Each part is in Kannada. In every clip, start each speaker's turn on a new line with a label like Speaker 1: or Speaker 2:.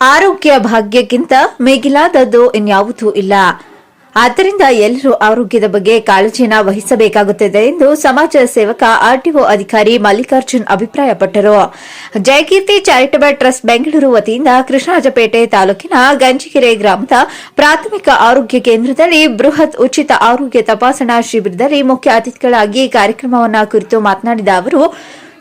Speaker 1: ಆರೋಗ್ಯ ಭಾಗ್ಯಕ್ಕಿಂತ ಮಿಗಿಲಾದದ್ದು ಇನ್ಯಾವುದೂ ಇಲ್ಲ. ಆದ್ದರಿಂದ ಎಲ್ಲರೂ ಆರೋಗ್ಯದ ಬಗ್ಗೆ ಕಾಳಜಿನ ವಹಿಸಬೇಕಾಗುತ್ತದೆ ಎಂದು ಸಮಾಜ ಸೇವಕ ಆರ್ಟಿಒ ಅಧಿಕಾರಿ ಮಲ್ಲಿಕಾರ್ಜುನ್ ಅಭಿಪ್ರಾಯಪಟ್ಟರು. ಜಯಕೀರ್ತಿ ಚಾರಿಟಬಲ್ ಟ್ರಸ್ಟ್ ಬೆಂಗಳೂರು ವತಿಯಿಂದ ಕೃಷ್ಣರಾಜಪೇಟೆ ತಾಲೂಕಿನ ಗಂಜಿಕೆರೆ ಗ್ರಾಮದ ಪ್ರಾಥಮಿಕ ಆರೋಗ್ಯ ಕೇಂದ್ರದಲ್ಲಿ ಬೃಹತ್ ಉಚಿತ ಆರೋಗ್ಯ ತಪಾಸಣಾ ಶಿಬಿರದಲ್ಲಿ ಮುಖ್ಯ ಅತಿಥಿಗಳಾಗಿ ಕಾರ್ಯಕ್ರಮವನ್ನು ಕುರಿತು ಮಾತನಾಡಿದ ಅವರು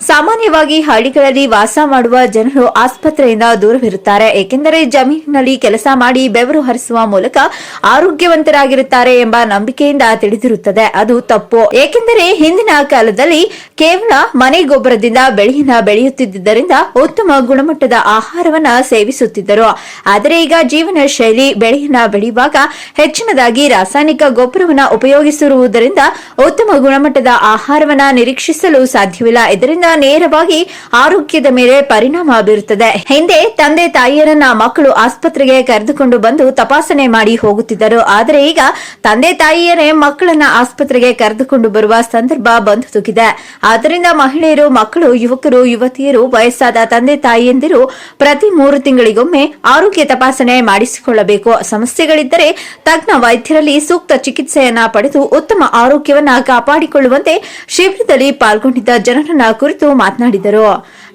Speaker 1: ಸಾಮಾನ್ಯವಾಗಿ ಹಳ್ಳಿಗಳಲ್ಲಿ ವಾಸ ಮಾಡುವ ಜನರು ಆಸ್ಪತ್ರೆಯಿಂದ ದೂರವಿರುತ್ತಾರೆ. ಏಕೆಂದರೆ ಜಮೀನಿನಲ್ಲಿ ಕೆಲಸ ಮಾಡಿ ಬೆವರು ಹರಿಸುವ ಮೂಲಕ ಆರೋಗ್ಯವಂತರಾಗಿರುತ್ತಾರೆ ಎಂಬ ನಂಬಿಕೆಯಿಂದ ತಿಳಿದಿರುತ್ತದೆ. ಅದು ತಪ್ಪು. ಏಕೆಂದರೆ ಹಿಂದಿನ ಕಾಲದಲ್ಲಿ ಕೇವಲ ಮನೆ ಗೊಬ್ಬರದಿಂದ ಬೆಳೆಯನ್ನ ಬೆಳೆಯುತ್ತಿದ್ದರಿಂದ ಉತ್ತಮ ಗುಣಮಟ್ಟದ ಆಹಾರವನ್ನ ಸೇವಿಸುತ್ತಿದ್ದರು. ಆದರೆ ಈಗ ಜೀವನ ಶೈಲಿ ಬೆಳೆಯನ್ನ ಬೆಳೆಯುವಾಗ ಹೆಚ್ಚಿನದಾಗಿ ರಾಸಾಯನಿಕ ಗೊಬ್ಬರವನ್ನ ಉಪಯೋಗಿಸಿರುವುದರಿಂದ ಉತ್ತಮ ಗುಣಮಟ್ಟದ ಆಹಾರವನ್ನ ನಿರೀಕ್ಷಿಸಲು ಸಾಧ್ಯವಿಲ್ಲ. ಇದರಿಂದ ನೇರವಾಗಿ ಆರೋಗ್ಯದ ಮೇಲೆ ಪರಿಣಾಮ ಬೀರುತ್ತದೆ. ಹಿಂದೆ ತಂದೆ ತಾಯಿಯರನ್ನ ಮಕ್ಕಳು ಆಸ್ಪತ್ರೆಗೆ ಕರೆದುಕೊಂಡು ಬಂದು ತಪಾಸಣೆ ಮಾಡಿ ಹೋಗುತ್ತಿದ್ದರು. ಆದರೆ ಈಗ ತಂದೆ ತಾಯಿಯರೇ ಮಕ್ಕಳನ್ನ ಆಸ್ಪತ್ರೆಗೆ ಕರೆದುಕೊಂಡು ಬರುವ ಸಂದರ್ಭ ಬಂದು ತುಗಿದೆ ಆದ್ದರಿಂದ ಮಹಿಳೆಯರು, ಮಕ್ಕಳು, ಯುವಕರು, ಯುವತಿಯರು, ವಯಸ್ಸಾದ ತಂದೆ ತಾಯಿಯಂದಿರು ಪ್ರತಿ ಮೂರು ತಿಂಗಳಿಗೊಮ್ಮೆ ಆರೋಗ್ಯ ತಪಾಸಣೆ ಮಾಡಿಸಿಕೊಳ್ಳಬೇಕು. ಸಮಸ್ಯೆಗಳಿದ್ದರೆ ತಜ್ಞ ವೈದ್ಯರಲ್ಲಿ ಸೂಕ್ತ ಚಿಕಿತ್ಸೆಯನ್ನ ಪಡೆದು ಉತ್ತಮ ಆರೋಗ್ಯವನ್ನ ಕಾಪಾಡಿಕೊಳ್ಳುವಂತೆ ಶಿಬಿರದಲ್ಲಿ ಪಾಲ್ಗೊಂಡಿದ್ದ ಜನರನ್ನ ಕುರಿತು ಮಾತನಾಡಿದರು.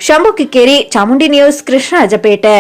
Speaker 1: ಶಂಭು ಕಿಕ್ಕೇರಿ ಚಾಮುಂಡಿ ನ್ಯೂಸ್ ಕೃಷ್ಣರಾಜಪೇಟೆ.